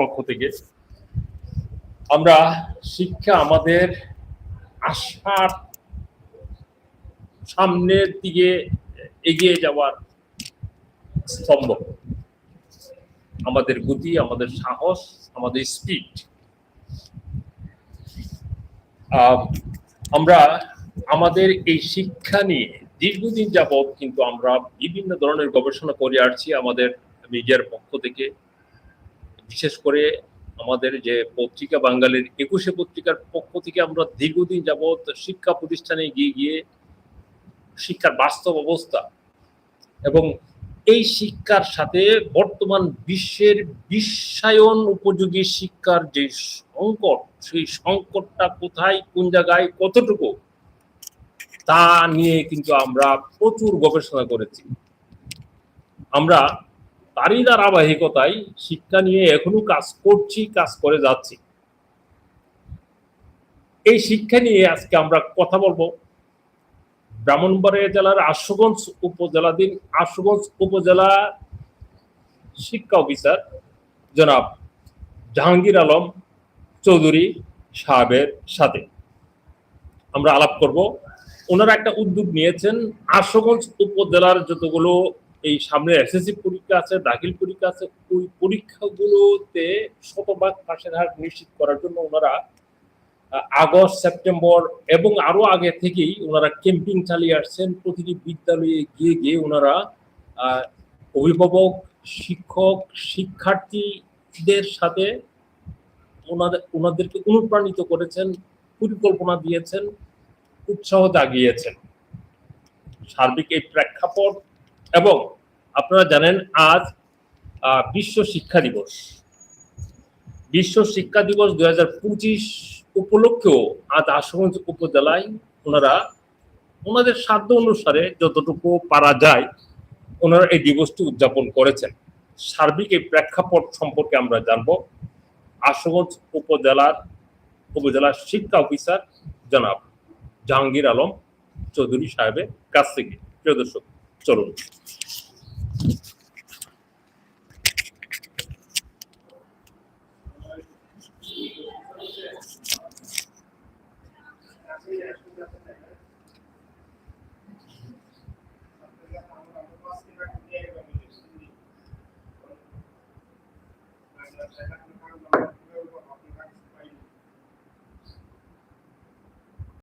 পক্ষ থেকে, আমরা শিক্ষা আমাদের আশার সামনের দিকে এগিয়ে যাওয়ার স্তম্ভ। আমাদের গতি, আমাদের সাহস, আমাদের স্পিড আমরা আমাদের এই শিক্ষা নিয়ে দীর্ঘদিন যাবৎ কিন্তু আমরা বিভিন্ন ধরনের গবেষণা করে আসছি আমাদের মিডিয়ার পক্ষ থেকে। বিশেষ করে আমাদের যে পত্রিকা বাঙালির একুশে পত্রিকার পক্ষ থেকে আমরা দীর্ঘদিন যাবৎ শিক্ষা প্রতিষ্ঠানে গিয়ে গিয়ে শিক্ষার বাস্তব অবস্থা এবং এই শিক্ষার সাথে বর্তমান বিশ্বের বিশ্বায়ন উপযোগী শিক্ষার যে সংকট, সেই সংকটটা কোথায়, কোন জায়গায়, কতটুকু, তা নিয়ে কিন্তু আমরা প্রচুর গবেষণা করেছি। আমরা তারই ধারাবাহিকতায় শিক্ষা নিয়ে এখনও কাজ করছি, কাজ করে যাচ্ছি। এই শিক্ষা নিয়ে আজকে আমরা কথা বলব। ব্রাহ্মণবাড়িয়া জেলার আশুগঞ্জ উপজেলাধীন, আশুগঞ্জ উপজেলা শিক্ষা অফিসার জনাব জাহাঙ্গীর আলম চৌধুরী সাহেবের সাথে। আমরা আলাপ করব। ওনারা একটা উদ্যোগ নিয়েছেন, আশুগঞ্জ উপজেলার যতগুলো এই সামনে এসএসসি পরীক্ষা আছে, দাখিল পরীক্ষা আছে, ওই পরীক্ষাগুলোতে শতভাগ পাশের হার নিশ্চিত করার জন্য ওনারা আগস্ট, সেপ্টেম্বর এবং আরও আগে থেকেই ওনারা ক্যাম্পিং চালিয়ে আসছেন। প্রতিটি বিদ্যালয়ে গিয়ে গিয়ে ওনারা অভিভাবক, শিক্ষক, শিক্ষার্থীদের সাথে ওনাদের, ওনাদেরকে অনুপ্রাণিত করেছেন, পরিকল্পনা দিয়েছেন, উৎসাহ জাগিয়েছেন। সার্বিক এই প্রেক্ষাপট এবং আপনারা জানেন আজ বিশ্ব শিক্ষা দিবস। বিশ্ব শিক্ষা দিবস দুই হাজার পঁচিশ উপলক্ষেও আজ আশুগঞ্জ উপজেলায় ওনারা, ওনাদের সাধ্য অনুসারে যতটুকু পারা যায়, ওনারা এই দিবসটি উদযাপন করেছেন। সার্বিক এই প্রেক্ষাপট সম্পর্কে আমরা জানব। আশুগঞ্জ উপজেলার উপজেলার শিক্ষা অফিসার জনাব জাহাঙ্গীর আলম চৌধুরী সাহেবের কাছ থেকে। প্রিয় দর্শক চলুন।